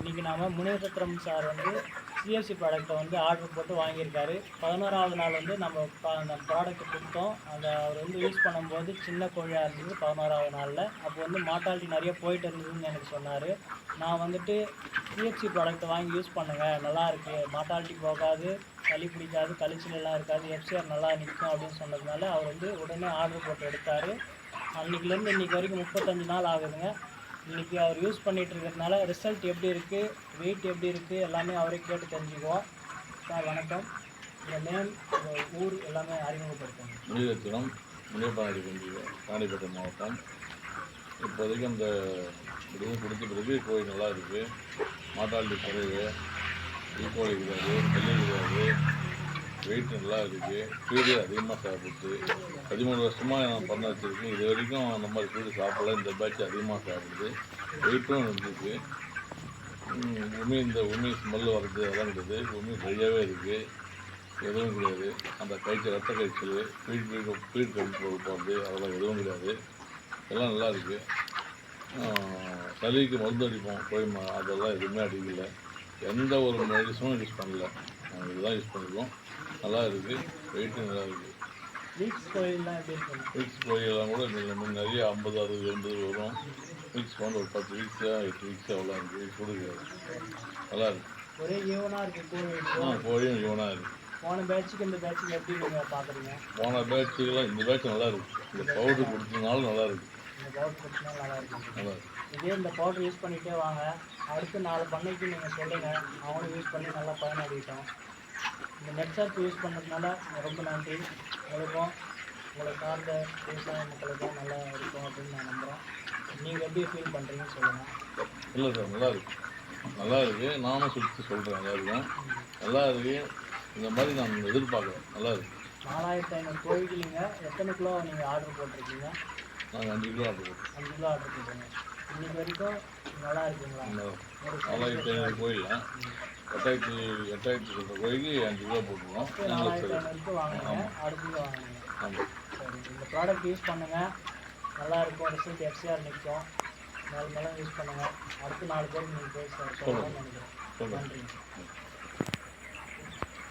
இன்றைக்கி நாம் முனிவசத்திரம் சார் வந்து சிஎஸ்சி ப்ராடக்ட்டை வந்து ஆர்டர் போட்டு வாங்கியிருக்காரு. பதினோராவது நாள் வந்து நம்ம அந்த ப்ராடக்ட் கொடுத்தோம். அந்த அவர் வந்து யூஸ் பண்ணும்போது சின்ன கோழியாக இருந்தது பதினோராவது நாளில். அப்போ வந்து மாட்டாலிட்டி நிறைய போயிட்டு இருந்ததுன்னு எனக்கு சொன்னார். நான் வந்துட்டு சிஎஃப்சி ப்ராடக்ட்டை வாங்கி யூஸ் பண்ணுங்கள் நல்லாயிருக்கு மாட்டாலிட்டி போகாது. சளி பிடிக்காது. கழிச்சலெல்லாம் இருக்காது. எஃப்சிஆர் நல்லா நிற்கும் அப்படின்னு சொன்னதுனால அவர் வந்து உடனே ஆர்டர் போட்டு எடுத்தார். அன்றைக்கிலேருந்து இன்றைக்கி வரைக்கும் முப்பத்தஞ்சு நாள் ஆகுதுங்க. இன்றைக்கி அவர் யூஸ் பண்ணிகிட்டு இருக்கிறதுனால ரிசல்ட் எப்படி இருக்குது வெயிட் எப்படி இருக்குது எல்லாமே அவரே கேட்டு தெரிஞ்சுக்குவோம். சார் வணக்கம். உங்கள் நேம் ஊர் எல்லாமே அறிமுகப்படுத்துங்க. முனிரத்தினம் முனியப்பாடி பண்டிகை ராணிப்பேட்டை மாவட்டம். இப்போதைக்கு அந்த இது கொடுத்த பிறகு கோயில் நல்லா இருக்குது மாட்டாளி குறைவு. ஈக்கோலி கிடையாது நெல்லி கிடையாது வெயிட் நல்லா இருக்குது ஃபீடு அதிகமாக சாப்பிட்டு பதிமூணு வருஷமாக நான் பண்ண வச்சுருக்கேன். இது வரைக்கும் அந்த மாதிரி ஃபீடு சாப்பிடல. இந்த பேட்ச் அதிகமாக சாப்பிடுது. வெயிட்டும் இருந்துச்சு. உமி இந்த உமி ஸ்மெல் வர்றது அதெல்லாம் இருக்குது உமி ஃப்ரீயாகவே இருக்குது எதுவும் கிடையாது. அந்த காய்ச்சல் ரத்த கழிச்சல் ஃபீட் ஃபீட் ஃபீட் கழிப்பு போகிறது அதெல்லாம் எதுவும் கிடையாது. எல்லாம் நல்லா இருக்குது சளிக்கு மருந்து அடிப்போம். கோழி அதெல்லாம் எதுவுமே அடிக்கல. எந்த ஒரு மெடிசனும் யூஸ் பண்ணல. நாங்கள் இதுதான் யூஸ் பண்ணிருக்கோம். நல்லா இருக்குது வெயிட்டும் நல்லா இருக்குது வீக்ஸ் கோயில்லாம் வீக்ஸ் கூட முன்ன நிறைய ஐம்பது அறுபது எண்பது வரும். வீக்ஸ் வந்து ஒரு பத்து வீக்ஸாக எட்டு வீக்ஸ் அவ்வளோ இருக்குது வீக்ஸ் நல்லா இருக்குது ஒரே ஈவனாக இருக்குது ஆ கோழியும் ஈவனாக இருக்குது போன பேட்சுக்கு இந்த பேட்சுக்கு எப்படி நீங்கள் பார்க்குறீங்க போன பேட்சுக்கெல்லாம் இந்த பேட்ச் நல்லா இருக்கு இந்த பவுடர் கொடுத்ததுனால நல்லா இருக்கு இந்த பவுடர் பிரச்சனை நல்லா இருக்குது நல்லா இருக்கு இதே இந்த பவுடர் யூஸ் பண்ணிகிட்டே வாங்க. அடுத்து நாலு பண்ணைக்கு நீங்கள் சொல்லுங்கள் அவங்களும் யூஸ் பண்ணி நல்லா பயனடையிட்டோம். இந்த நெட் சர்ப் யூஸ் பண்ணதுனால ரொம்ப நன்றி. உங்களுக்கும் உங்களை சார்ந்த விவசாய மக்களுக்கும் நல்லா இருக்கும் அப்படின்னு நான் நம்புகிறேன் நீங்கள் எப்படி ஃபீல் பண்ணுறீங்கன்னு சொல்லுங்கள் இல்லை சார் நல்லா இருக்கு. நல்லா இருக்கு. நானும் சுற்றி சொல்கிறேன் எல்லாருக்கும். நல்லா இருக்கு. இந்த மாதிரி நான் எதிர்பார்க்குறேன். நல்லா இருக்கு. நாலாயிரத்தி ஐநூறு கோழிக்கு நீங்கள் எத்தனை கிலோ நீங்கள் ஆர்டர் போட்டிருக்கீங்க? நாங்கள் அஞ்சு கிலோ ஆர்டர் போட்டோம் அஞ்சு கிலோ ஆர்டர் போட்டீங்க இன்னைக்கு வரைக்கும் நல்லா இருக்குங்களா? நாலாயிரத்தி ஐநூறு கோயில்? எட்டாயிரத்தி எட்டாயிரத்தி சொல்கிற அஞ்சு கிலோ போட்டுருவோம். வாங்குனீங்க ஆமாம் இந்த ப்ராடக்ட் யூஸ் பண்ணுங்கள் நல்லா இருக்கும். ரிசல்ட் எஃப்சிஆர் நிற்கும் மேலும் மேலும் யூஸ் பண்ணுங்கள் அடுத்து நாலு பேருக்கு நீங்கள் போய் சொல்லணும்னு நினைக்கிறேன் சொல்லுங்கள் நன்றி.